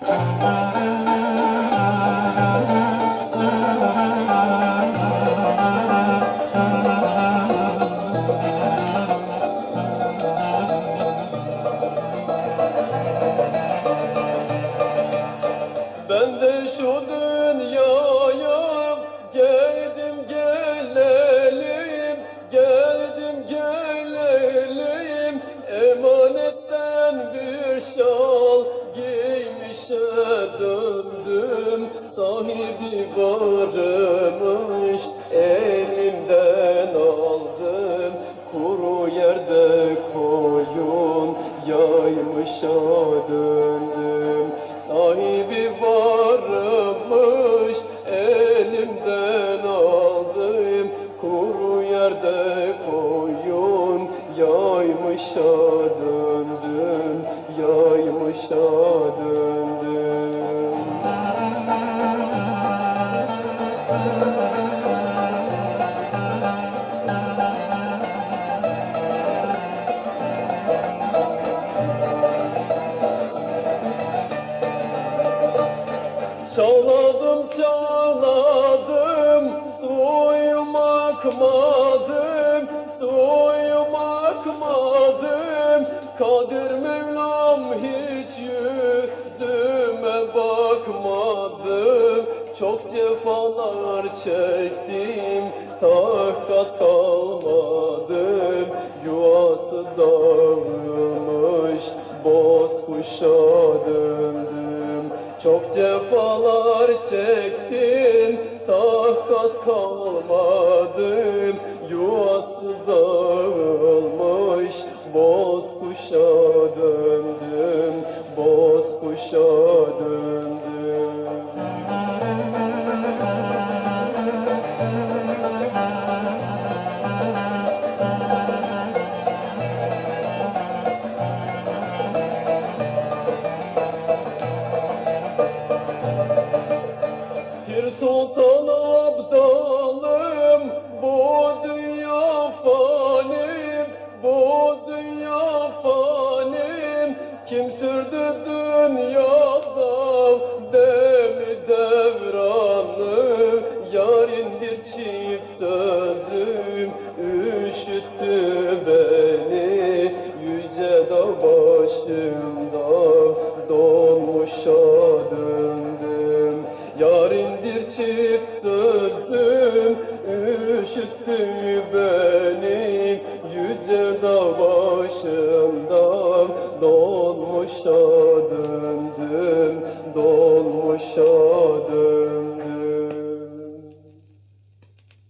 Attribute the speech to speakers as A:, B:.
A: Música döndüm. Sahibi varmış elimden aldım. Kuru yerde koyun yaymışa döndüm. Sahibi varmış elimden aldım Kuru yerde koyun yaymışa döndüm Yaymışa döndüm akmadım suyum akmadım. Kadir Mevlam hiç yüzüme bakmadı. Çok cefalar çektim takat kalmadım Yuvası dağılmış boz kuşa döndüm. Çok cefalar çektim takat kalmadım. Yuvası dağılmış. Boz kuşa döndüm. Boz kuşa döndüm. Sultan Abdalım bu dünya fani bu dünya fani kim sürdü dünyada demi devranı? Yarın bir çift sözüm üşüttü beni. Yüce dağ başımda donmuşa döndüm Yarın bir çift sözüm üşüttü beni Yüce dağ başından. Dolmuşa döndüm Dolmuşa